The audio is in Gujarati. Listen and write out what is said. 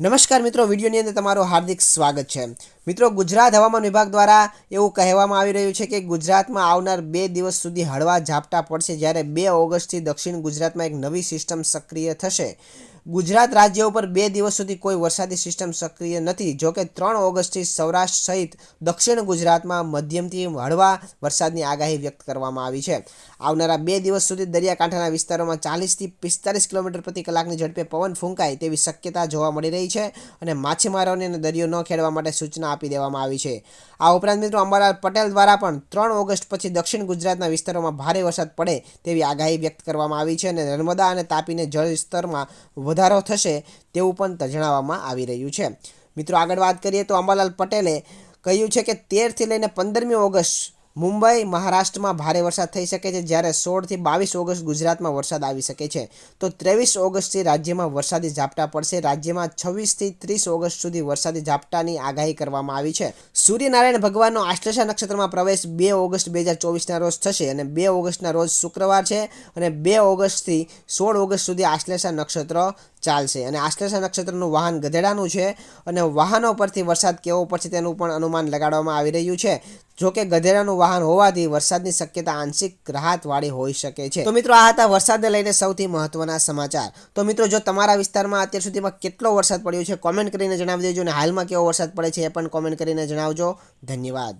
નમસ્કાર મિત્રો, વિડીયોની અંદર તમારું હાર્દિક સ્વાગત છે. મિત્રો, ગુજરાત હવામાન વિભાગ દ્વારા એવું કહેવામાં આવી રહ્યું છે કે ગુજરાતમાં આવનાર બે દિવસ સુધી હળવા ઝાપટા પડશે જ્યારે બે ઓગસ્ટથી દક્ષિણ ગુજરાતમાં એક નવી સિસ્ટમ સક્રિય થશે. ગુજરાત રાજ્ય ઉપર બે દિવસ સુધી કોઈ વરસાદી સિસ્ટમ સક્રિય નથી. જોકે ત્રણ ઓગસ્ટથી સૌરાષ્ટ્ર સહિત દક્ષિણ ગુજરાતમાં મધ્યમથી હળવા વરસાદની આગાહી વ્યક્ત કરવામાં આવી છે. આવનારા બે દિવસ સુધી દરિયાકાંઠાના વિસ્તારોમાં ચાલીસથી પિસ્તાલીસ કિલોમીટર પ્રતિ કલાકની ઝડપે પવન ફૂંકાય તેવી શક્યતા જોવા મળી રહી છે અને માછીમારોને દરિયો ન ખેડવા માટે સૂચના આપી દેવામાં આવી છે. આ ઉપરાંત મિત્રો અંબાલાલ પટેલ દ્વારા પણ ત્રણ ઓગસ્ટ પછી દક્ષિણ ગુજરાતના વિસ્તારોમાં ભારે વરસાદ પડે તેવી આગાહી વ્યક્ત કરવામાં આવી છે અને નર્મદા અને તાપીને જળ સ્તરમાં વધારો થશે તેવું પણ જણાવવામાં આવી રહ્યું છે. મિત્રો, આગળ વાત કરીએ તો અંબાલાલ પટેલે કહ્યું છે કે તેરથી લઈને પંદરમી ઓગસ્ટ મુંબઈ, મહારાષ્ટ્રમાં ભારે વરસાદ થઈ શકે છે, જ્યારે સોળથી બાવીસ ઓગસ્ટ ગુજરાતમાં વરસાદ આવી શકે છે. તો ત્રેવીસ ઓગસ્ટથી રાજ્યમાં વરસાદી ઝાપટા પડશે. રાજ્યમાં છવ્વીસથી ત્રીસ ઓગસ્ટ સુધી વરસાદી ઝાપટાની આગાહી કરવામાં આવી છે. સૂર્યનારાયણ ભગવાનનો આશ્લેષા નક્ષત્રમાં પ્રવેશ બે ઓગસ્ટ બે હજાર ચોવીસના રોજ થશે અને બે ઓગસ્ટના રોજ શુક્રવાર છે અને બે ઓગસ્ટથી સોળ ઓગસ્ટ સુધી આશ્લેષા નક્ષત્ર ચાલશે. અને આશ્લેષા નક્ષત્રનું વાહન ગધેડાનું છે અને વાહનો પરથી વરસાદ કેવો પડશે તેનું પણ અનુમાન લગાડવામાં આવી રહ્યું છે. જો કે ગધેડાનું વાહન હોવાથી વરસાદની શક્યતા આંશિક રાહતવાળી હોઈ શકે છે. તો મિત્રો આ હતા વરસાદને લઈને સૌથી મહત્વના સમાચાર. તો મિત્રો જો તમારા વિસ્તારમાં અત્યાર સુધીમાં કેટલો વરસાદ પડ્યો છે કોમેન્ટ કરીને જણાવી દેજો અને હાલમાં કેવો વરસાદ પડે છે એ પણ કોમેન્ટ કરીને જણાવજો. ધન્યવાદ.